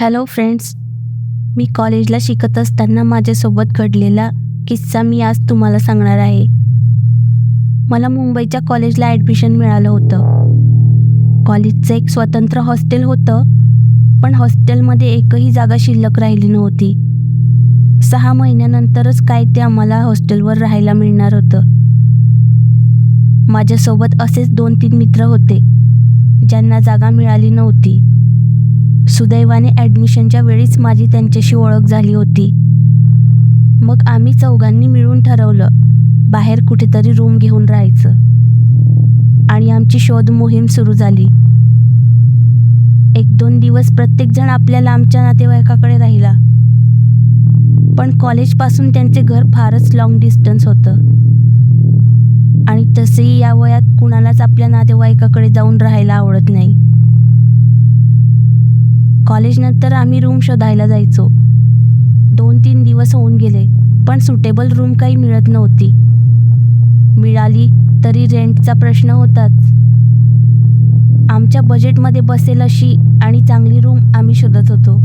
Hello friends मी कॉलेजला शिकत असताना माझ्यासोबत घडलेला किस्सा मी आज तुम्हाला सांगणार आहे. मला मुंबईच्या कॉलेजला ॲडमिशन मिळालं होतं. कॉलेजचं एक स्वतंत्र हॉस्टेल होतं पण हॉस्टेलमध्ये एकही जागा शिल्लक राहिली नव्हती. सहा महिन्यानंतरच काय ते आम्हाला हॉस्टेलवर राहायला मिळणार होतं. माझ्यासोबत असेच दोन तीन मित्र होते ज्यांना जागा मिळाली नव्हती. सुदैवाने ॲडमिशनच्या वेळीच माझी त्यांच्याशी ओळख झाली होती. मग आम्ही चौघांनी मिळून ठरवलं बाहेर कुठेतरी रूम घेऊन राहायचं. आणि आमची शोध मोहीम सुरू झाली. एक दोन दिवस प्रत्येकजण आपल्या लांबच्या नातेवाईकाकडे राहिला. पण कॉलेजपासून त्यांचे घर फारच लॉंग डिस्टन्स होतं. आणि तसेही या वयात कुणालाच आपल्या नातेवाईकाकडे जाऊन राहायला आवडत नाही. कॉलेजनंतर आम्ही रूम शोधायला जायचो. दोन तीन दिवस होऊन गेले पण सुटेबल रूम काही मिळत नव्हती. मिळाली तरी रेंटचा प्रश्न होताच. आमच्या बजेटमध्ये बसेल अशी आणि चांगली रूम आम्ही शोधत होतो.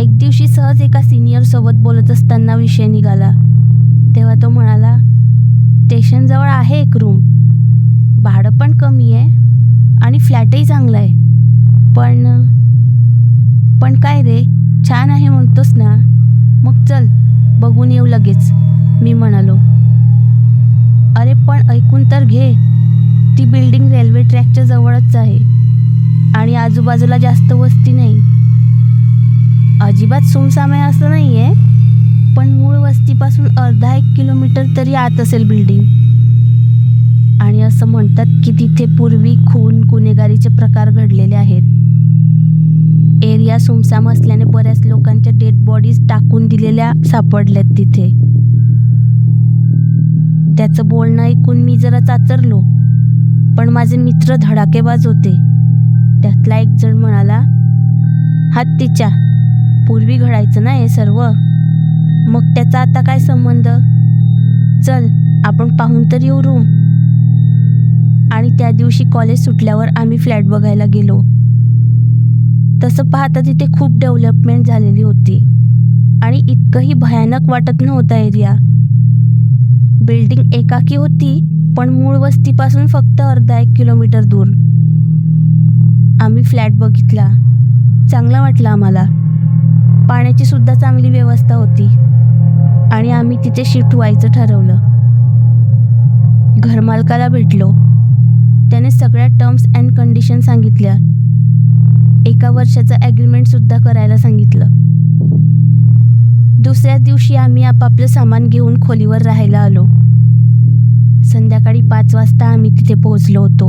एक दिवशी सहज एका सिनियरसोबत बोलत असताना विषय निघाला. तेव्हा तो म्हणाला स्टेशनजवळ आहे एक रूम भाडं पण कमी आहे आणि फ्लॅटही चांगला आहे. पण पण काय रे? छान आहे म्हणतोस ना? मग चल बघून येऊ लगेच मी म्हणालो. अरे पण ऐकून तर घे. ती बिल्डिंग रेल्वे ट्रॅकच्या जवळच आहे आणि आजूबाजूला जास्त वस्ती नाही. अजिबात सुमसाम आहे असं नाही आहे पण मूळ वस्तीपासून अर्धा एक किलोमीटर तरी आत असेल बिल्डिंग. आणि असं म्हणतात की तिथे पूर्वी खून गुन्हेगारीचे प्रकार घडलेले आहेत. एरिया सुमसाम असल्याने बऱ्याच लोकांच्या डेड बॉडीज टाकून दिलेल्या सापडल्यात तिथे. त्याचं बोलणं ऐकून मी जरा चाचरलो. पण माझे मित्र धडाकेबाज होते त्यातला एक जण म्हणाला हात तिच्या. पूर्वी घडायचं ना हे सर्व? मग त्याचा आता काय संबंध? चल आपण पाहून तर येऊ रूम आणि त्या दिवशी कॉलेज सुटल्यावर आम्ही फ्लॅट बघायला गेलो. तसं पाहता तिथे खूप डेव्हलपमेंट झालेली होती. आणि इतकंही भयानक वाटत नव्हता एरिया. बिल्डिंग एकाकी होती पण मूळ वस्तीपासून फक्त अर्धा एक किलोमीटर दूर. आम्ही फ्लॅट बघितला. चांगला वाटला आम्हाला. पाण्याची सुद्धा चांगली व्यवस्था होती. आणि आम्ही तिथे शिफ्ट व्हायचं ठरवलं. घरमालकाला भेटलो. त्याने सगळ्या टर्म्स अँड कंडिशन सांगितल्या. एका वर्षाचं ॲग्रीमेंट सुद्धा करायला सांगितलं. दुसऱ्या दिवशी आम्ही आपापलं सामान घेऊन खोलीवर राहायला आलो. संध्याकाळी पाच वाजता आम्ही तिथे पोहोचलो होतो.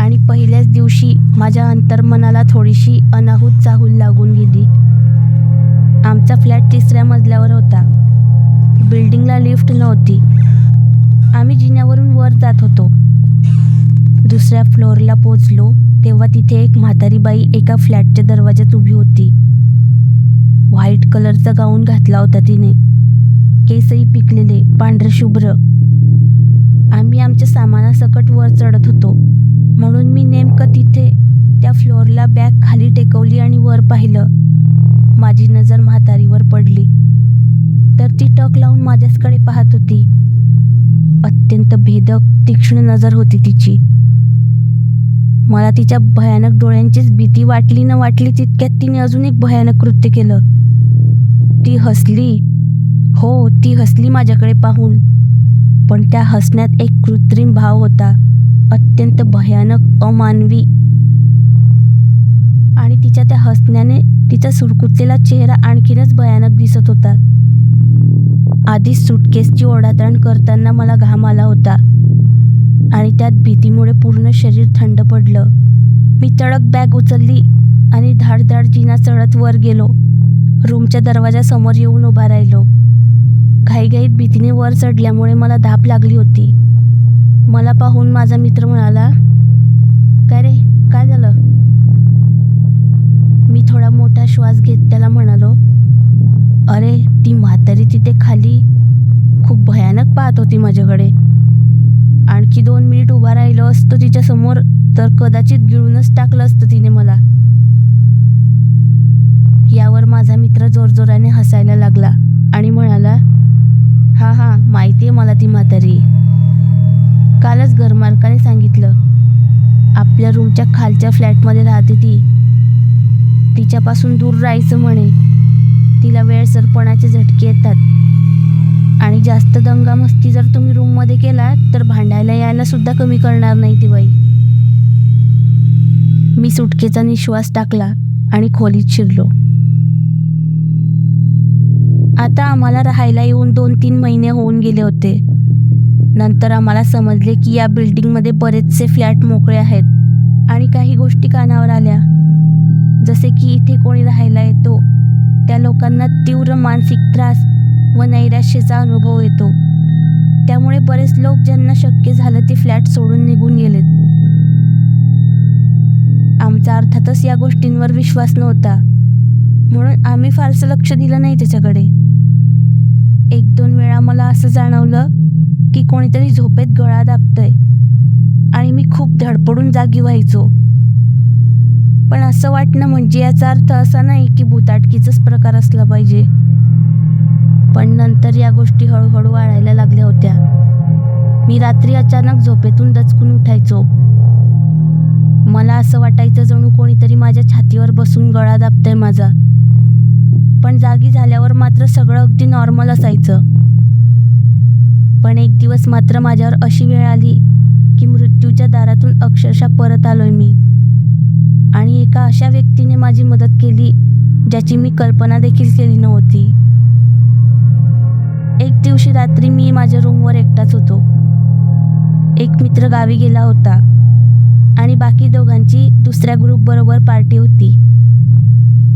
आणि पहिल्याच दिवशी माझ्या अंतर्मनाला थोडीशी अनाहूत चाहूल लागून गेली. आमचा फ्लॅट तिसऱ्या मजल्यावर होता. बिल्डिंगला लिफ्ट नव्हती. आम्ही जिन्यावरून वर जात होतो. दुसऱ्या फ्लोअरला पोचलो तेव्हा तिथे एक म्हातारी बाई एका फ्लॅटच्या दरवाजात उभी होती. व्हाईट कलरचा गाऊन घातला होता तिने. केसही पिकलेले पांढरे शुभ्र. आम्ही आमच्या सामानासकट वर चढत होतो. म्हणून मी नेमकं तिथे त्या फ्लोअरला बॅग खाली टेकवली आणि वर पाहिलं. माझी नजर म्हातारीवर पडली. तर ती टक लावून माझ्याचकडे पाहत होती. अत्यंत भेदक तीक्ष्ण नजर होती तिची. मला तिच्या भयानक डोळ्यांचीच भीती वाटली न वाटली तितक्यात तिने अजून एक भयानक कृत्य केलं. ती हसली. हो ती हसली माझ्याकडे पाहून. पण त्या हसण्यात एक कृत्रिम भाव होता. अत्यंत भयानक अमानवी. आणि तिच्या त्या हसण्याने तिचा सुरकुतलेला चेहरा आणखीनच भयानक दिसत होता. आधीच सुटकेसची ओढाताण करताना मला घाम आला होता. आणि त्यात भीतीमुळे पूर्ण शरीर थंड पडलं. मी तडक बॅग उचलली आणि धाडधाड जिना चढत वर गेलो. रूमच्या दरवाजासमोर येऊन उभा राहिलो. घाईघाईत भीतीने वर चढल्यामुळे मला धाप लागली होती. मला पाहून माझा मित्र म्हणाला काय रे काय झालं? मी थोडा मोठा श्वास घेत त्याला म्हणालो अरे ती म्हातारी तिथे खाली खूप भयानक पाहत होती माझ्याकडे. आणखी दोन मिनिट उभा राहिलो असतो तिच्यासमोर तर कदाचित गिळूनच टाकलं असतं तिने मला. यावर माझा मित्र जोरजोराने हसायला लागला आणि म्हणाला हा हा माहिती आहे मला ती म्हातारी. कालच घरमालकाने सांगितलं आपल्या रूमच्या खालच्या फ्लॅटमध्ये राहते ती. तिच्यापासून दूर राहायचं म्हणे. तिला वेळसरपणाचे झटके येतात. आणि जास्त दंगामस्ती जर तुम्ही रूममध्ये केला तर भांडायला यायला सुद्धा कमी करणार नाही ती बाई. मी सुटकेचा निश्वास टाकला आणि खोलीत शिरलो. आता आम्हाला राहायला येऊन दोन तीन महिने होऊन गेले होते. नंतर आम्हाला समजले की या बिल्डिंगमध्ये बरेचसे फ्लॅट मोकळे आहेत आणि काही गोष्टी कानावर आल्या. जसे की इथे कोणी राहायला येतो त्या लोकांना तीव्र मानसिक त्रास व नैराश्याचा अनुभव येतो. त्यामुळे बरेच लोक ज्यांना शक्य झालं ते फ्लॅट सोडून निघून गेलेत. आमचा अर्थातच या गोष्टींवर विश्वास नव्हता. म्हणून आम्ही फारसं लक्ष दिलं नाही त्याच्याकडे. एक दोन वेळा मला असं जाणवलं की कोणीतरी झोपेत गळा दाबतंय. आणि मी खूप धडपडून जागी व्हायचो. पण असं वाटणं म्हणजे याचा अर्थ असा नाही की भूताटकीचाच प्रकार असला पाहिजे. पण नंतर या गोष्टी हळूहळू वाढायला लागल्या होत्या. मी रात्री अचानक झोपेतून दचकून उठायचो. मला असं वाटायचं जणू कोणीतरी माझ्या छातीवर बसून गळा दाबतंय माझा. पण जागी झाल्यावर मात्र सगळं अगदी नॉर्मल असायचं. पण एक दिवस मात्र माझ्यावर अशी वेळ आली की मृत्यूच्या दारातून अक्षरशः परत आलोय मी. आणि एका अशा व्यक्तीने माझी मदत केली ज्याची मी कल्पना देखील केली नव्हती. एक दिवशी रात्री मी माझ्या रूमवर एकटाच होतो. एक मित्र गावी गेला होता आणि बाकी दोघांची दुसऱ्या ग्रुपबरोबर पार्टी होती.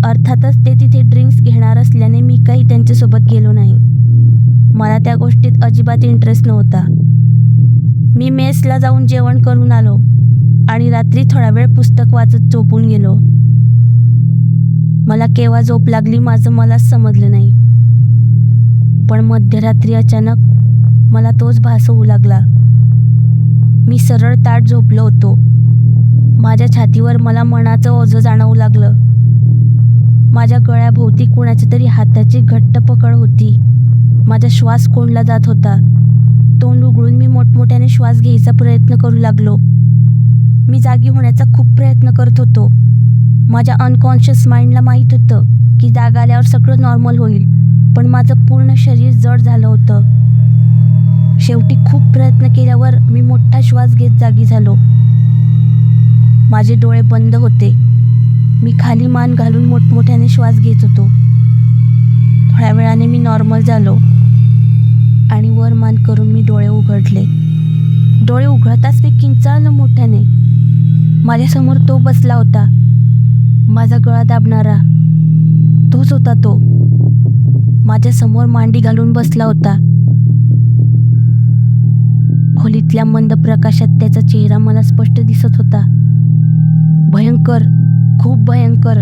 अर्थातच ते तिथे ड्रिंक्स घेणार असल्याने मी काही त्यांच्यासोबत गेलो नाही. मला त्या गोष्टीत अजिबात इंटरेस्ट नव्हता. मी मेसला जाऊन जेवण करून आलो आणि रात्री थोडा वेळ पुस्तक वाचत झोपून गेलो. मला केव्हा झोप लागली माझं मलाच समजलं नाही. पण मध्यरात्री अचानक मला तोच भास होऊ लागला. मी सरळ ताट झोपलो होतो. माझ्या छातीवर मला मनाचं ओझं जाणवू लागलं. माझ्या गळ्याभोवती कुणाच्या तरी हाताची घट्ट पकड होती. माझा श्वास कोंडला जात होता. तोंड उघडून मी मोठमोठ्याने श्वास घ्यायचा प्रयत्न करू लागलो. मी जागी होण्याचा खूप प्रयत्न करत होतो. माझ्या अनकॉन्शियस माइंडला माहीत होतं की जाग आल्यावर सगळं नॉर्मल होईल. पण माझं पूर्ण शरीर जड झालं होतं. शेवटी खूप प्रयत्न केल्यावर मी मोठा श्वास घेत जागी झालो. माझे डोळे बंद होते. मी खाली मान घालून मोठमोठ्याने श्वास घेत होतो. थोड्या वेळाने मी नॉर्मल झालो आणि वर मान करून मी डोळे उघडले. डोळे उघडताच मी किंचाळलं मोठ्याने. माझ्यासमोर तो बसला होता. माझा गळा दाबणारा. तोच होता तो. माझ्यासमोर मांडी घालून बसला होता. खोलीतल्या मंद प्रकाशात त्याचा चेहरा मला स्पष्ट दिसत होता. भयंकर खूप भयंकर.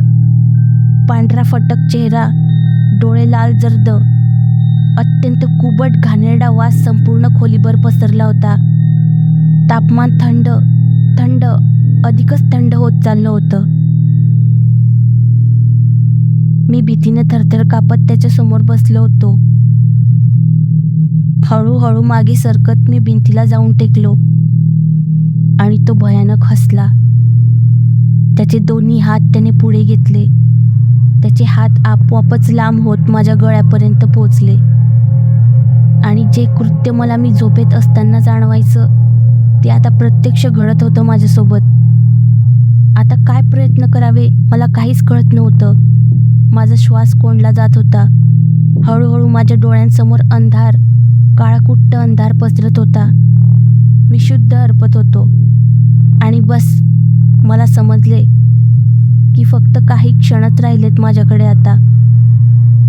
पांढरा फटक चेहरा डोळे लाल जर्द. अत्यंत कुबट घाणेरडा वास संपूर्ण खोलीभर पसरला होता. तापमान थंड थंड अधिकच थंड होत चाललं होतं. मी भीतीने थरथर कापत त्याच्यासमोर बसलो होतो. हळूहळू मागे सरकत मी भिंतीला जाऊन टेकलो. आणि तो भयानक हसला. त्याचे दोन्ही हात त्याने पुढे घेतले. त्याचे हात आपोआपच लांब होत माझ्या गळ्यापर्यंत पोचले आणि जे कृत्य मला मी झोपेत असताना जाणवायचं ते आता प्रत्यक्ष घडत होतं माझ्यासोबत. आता काय प्रयत्न करावे मला काहीच कळत नव्हतं. माझा श्वास कोंडला जात होता. हळूहळू माझ्या डोळ्यांसमोर अंधार काळाकुट्ट अंधार पसरत होता. मी शुद्ध हरपत होतो. आणि बस मला समजले की फक्त काही क्षणच राहिलेत माझ्याकडे आता.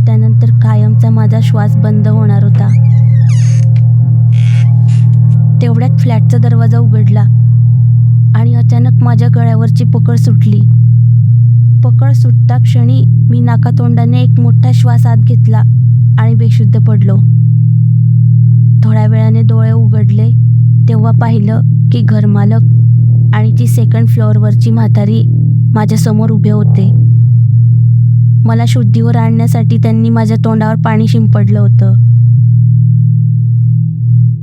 त्यानंतर कायमचा माझा श्वास बंद होणार होता. तेवढ्यात फ्लॅटचा दरवाजा उघडला आणि अचानक माझ्या गळ्यावरची पकड सुटली. पकड सुटता क्षणी मी नाकातोंडाने एक मोठा श्वास आत घेतला आणि बेशुद्ध पडलो. थोड्या वेळाने डोळे उघडले तेव्हा पाहिलं की घरमालक आणि ती सेकंड फ्लोअरवरची म्हातारी माझ्यासमोर उभे होते. मला शुद्धीवर आणण्यासाठी त्यांनी माझ्या तोंडावर पाणी शिंपडलं होतं.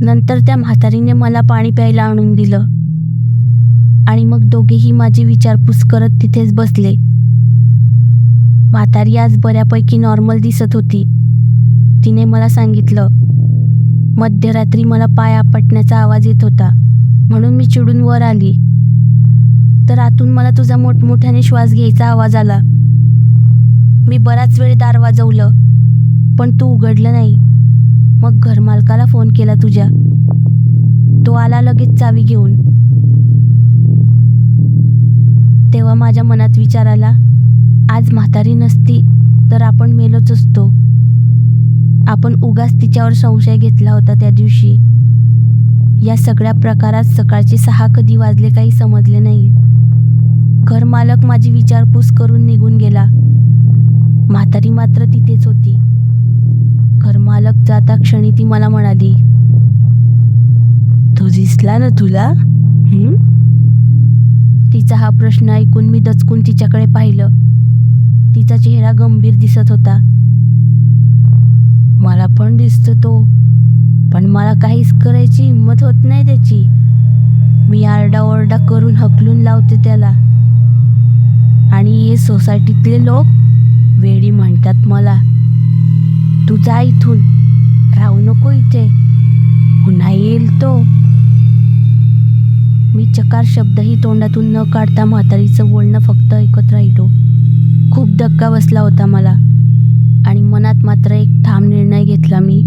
नंतर त्या म्हातारीने मला पाणी प्यायला आणून दिलं आणि मग दोघेही माझी विचारपूस करत तिथेच बसले. म्हातारी आज बऱ्यापैकी नॉर्मल दिसत होती. तिने मला सांगितलं मध्यरात्री मला पाय आपटण्याचा आवाज येत होता. म्हणून मी चिडून वर आली. तर आतून मला तुझा मोठमोठ्याने श्वास घ्यायचा आवाज आला. मी बराच वेळ दार वाजवलं पण तू उघडलं नाही. मग घरमालकाला फोन केला तुझ्या. तो आला लगेच चावी घेऊन. तेव्हा माझ्या मनात विचार आला आज म्हातारी नसती तर आपण मेलोच असतो. आपण उगाच तिच्यावर संशय घेतला होता त्या दिवशी. या सगळ्या प्रकारात सकाळचे सहा कधी वाजले काही समजले नाही. घरमालक माझी विचारपूस करून निघून गेला. म्हातारी मात्र तिथेच होती. घरमालक जाता क्षणी ती मला म्हणाली तो दिसला ना तुला? तिचा हा प्रश्न ऐकून मी दचकून तिच्याकडे पाहिलं. तिचा चेहरा गंभीर दिसत होता. मला पण दिसतो तो पण मला काहीच करायची हिंमत होत नाही त्याची. मी आरडाओरडा करून हकलून लावते त्याला. आणि हे सोसायटीतले लोक वेडी म्हणतात मला. तू जा इथून राहू नको इथे. पुन्हा येईल तो. मी चकार शब्दही तोंडातून न काढता म्हातारीचं बोलणं फक्त ऐकत राहिलो. खूप धक्का बसला होता मला. आणि मनात मात्र एक ठाम निर्णय घेतला मी.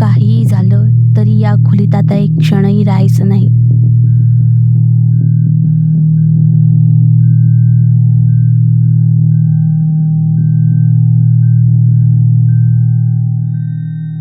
काहीही झालं तरी या खोलीत आता एक क्षणही राहायचं नाही.